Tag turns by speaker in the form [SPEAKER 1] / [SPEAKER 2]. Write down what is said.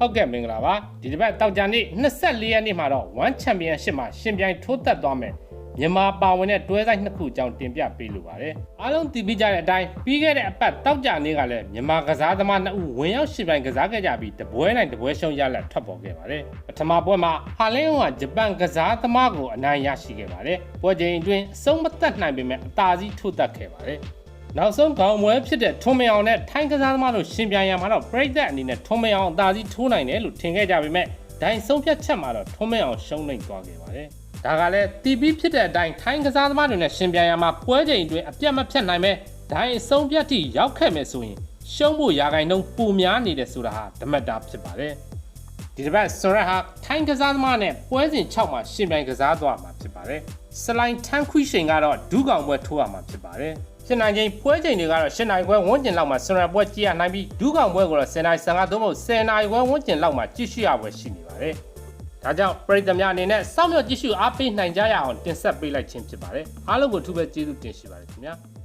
[SPEAKER 1] ဟုတ်ကဲ့မင်္ဂလာပါဒီတစ်ပတ်တောက်ကြနေ့24ရက်နေ့မှာတော့1 Championship မှာရှင်ပြိုင်ထိုးသက်သွားမယ်မြန်မာပါဝင်တဲ့တွဲဆိုင်နှစ်ခုအကြောင်းတင်ပြပေးလိုပါတယ်အားလုံးသိပြီးကြတဲ့အတိုင်းပြီးခဲ့တဲ့အပတ်တောက်ကြနေ့ကလည်းမြန်မာကစားသမားနှစ်ဦးဝင်ရောက်ရှင်ပြိုင်ကစားခဲ့ကြပြီးတပွဲနိုင်တပွဲရှုံးရလက်ထွက်ပေါ်ခဲ့ပါတယ်ပထမပွဲမှာဟာလင်းဝကဂျပန်ကစားသမားကိုအနိုင်ရရှိခဲ့ပါတယ်ပွဲချိန်အတွင်းအဆုံးမသက်နိုင်ပေမဲ့အသာစီးထိုးသက်ခဲ့ပါတယ် နောက်ဆုံးခေါင်းမွဲဖြစ်တဲ့ထွန်မယောင်နဲ့ထိုင်းကစားသမားတို့ရှင်ပြိုင်ရမှာတော့ပြိသက်အနေနဲ့ထွန်မယောင်အသာစီးထိုးနိုင်တယ်လို့ထင်ခဲ့ကြပေမဲ့ဒိုင်ဆုံးဖြတ်ချက်မှာတော့ထွန်မယောင်ရှုံးနိမ့်သွားခဲ့ပါတယ်။ဒါကလည်းတီပီဖြစ်တဲ့အတိုင်းထိုင်းကစားသမားတွေနဲ့ရှင်ပြိုင်ရမှာပွဲချိန်အတွင်းအပြတ်မဖြတ်နိုင်ပဲဒိုင်အဆုံးဖြတ်ထိရောက်ခဲ့မယ်ဆိုရင်ရှုံးဖို့ရာဂိုင်နှုန်းပိုများနေတယ်ဆိုတာဟာဓမတ်တာဖြစ်ပါတယ်။ ဒီတစ်ပတ်ဆွန်ရက်ဟာထိုင်းကစားသမားနဲ့ပွဲစဉ်6မှာရှင်ပြိုင်ကစားသွားမှာဖြစ်ပါတယ်။စလိုင်းထန်းခွီရှိန်ကတော့ဒူးကောင်ပွဲထိုးရမှာဖြစ်ပါတယ်။ရှင်းနိုင်ချင်းပွဲချိန်တွေကတော့ရှင်းနိုင်ခွဲဝန်းကျင်လောက်မှာဆွန်ရက်ပွဲကြည့်ရနိုင်ပြီးဒူးကောင်ပွဲကိုတော့10နိုင်15သို့မဟုတ်10နိုင်ခွဲဝန်းကျင်လောက်မှာကြည့်ရှုရပွဲရှိနေပါတယ်။ဒါကြောင့်ပရိသတ်များအနေနဲ့စောင့်မျှော်ကြည့်ရှုအားပေးနိုင်ကြရအောင်တင်ဆက်ပေးလိုက်ခြင်းဖြစ်ပါတယ်။အားလုံးကိုအထူးပဲကျေးဇူးတင်ရှိပါတယ်ခင်ဗျာ။